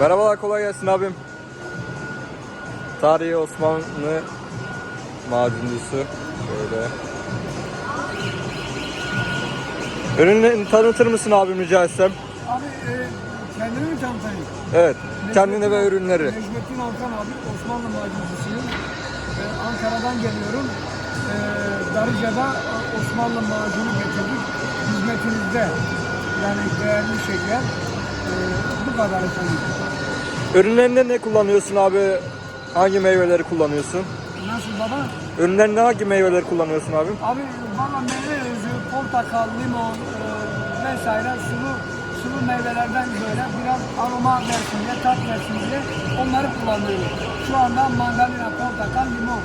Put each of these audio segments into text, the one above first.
Merhabalar kolay gelsin abim. Tarihi Osmanlı macuncusu. Şöyle. Ürünlerini tanıtır mısın abim rica etsem? Abi e, kendimi mi tanıtayım? Evet. Kendini ve ürünleri. Necmettin Alkan abi Osmanlı macuncusuyum. E, Ankara'dan geliyorum. E, Darıca'da Osmanlı macunu getirdik. Hizmetinizde. Yani değerli şeyler. Bu kadar efendim. Ürünlerinde ne kullanıyorsun abi? Hangi meyveleri kullanıyorsun? Nasıl baba? Ürünlerinde hangi meyveleri kullanıyorsun abim? Abi valla meyve özü, portakal, limon e, vesaire sulu sulu meyvelerden böyle biraz aroma versin diye, tat versin diye onları kullanıyorum. Şu anda mandalina, portakal, limon.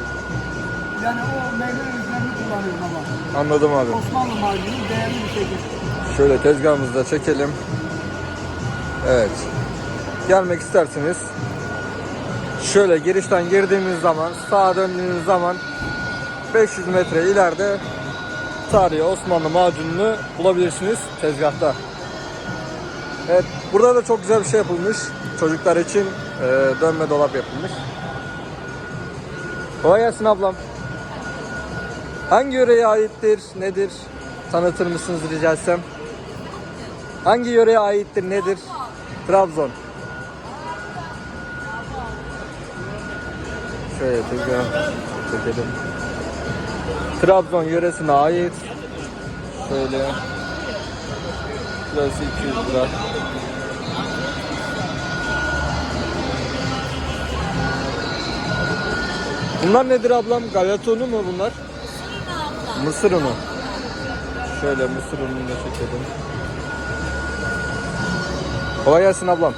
Yani o meyve özlerini kullanıyorum baba. Anladım abi. Osmanlı macunu değerli bir şeydir. Şöyle tezgahımızı da çekelim. Evet. Gelmek isterseniz şöyle girişten girdiğimiz zaman sağa döndüğünüz zaman 500 metre ileride tarihi Osmanlı macununu bulabilirsiniz tezgahta. Evet, burada da çok güzel bir şey yapılmış. Çocuklar için e, dönme dolap yapılmış. Kolay gelsin ablam. Hangi yöreye aittir, nedir? Tanıtır mısınız rica etsem? Hangi yöreye aittir, nedir? Trabzon. Şöyle tezgah çekelim. Trabzon yöresine ait. Şöyle. Burası 200 lira. Bunlar nedir ablam? Galeta unu mu bunlar? Mısır unu. Şöyle mısır ununu da çekelim. Kolay gelsin ablam.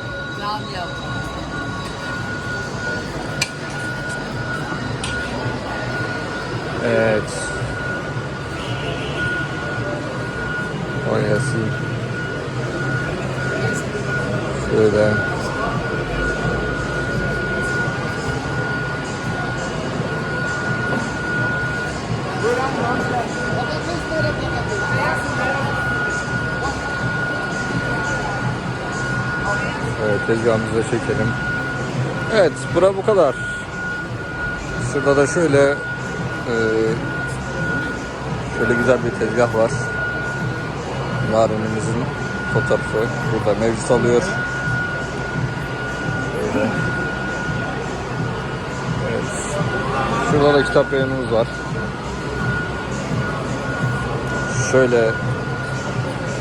Evet. Kolay gelsin. Şöyle. Evet tezgahımızı da çekelim. Evet bura bu kadar. Şurada da şöyle e, şöyle güzel bir tezgah var. Narenimizin fotoğrafı burada mevcut. Şöyle. Evet. Şurada da kitap reyonumuz var. Şöyle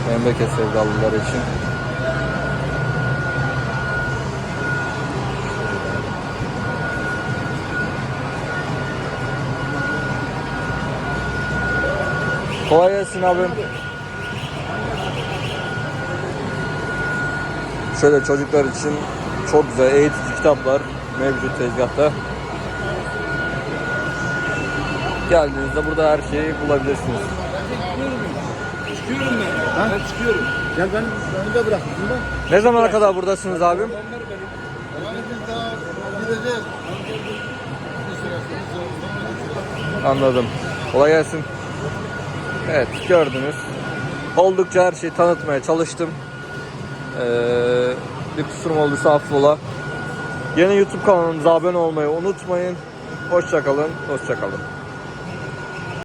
memleket sevdalıları için Kolay gelsin abim. Şöyle çocuklar için çok güzel eğitici kitaplar mevcut tezgahta. Geldiğinizde burada her şeyi bulabilirsiniz. Çıkıyorum ben. Ben çıkıyorum. Gel ben beni de bırak. Ne zamana kadar buradasınız abim? Anladım. Kolay gelsin. Evet gördünüz. Oldukça her şeyi tanıtmaya çalıştım. Ee, bir kusurum olduysa affola. Yeni YouTube kanalımıza abone olmayı unutmayın. Hoşçakalın. Hoşçakalın.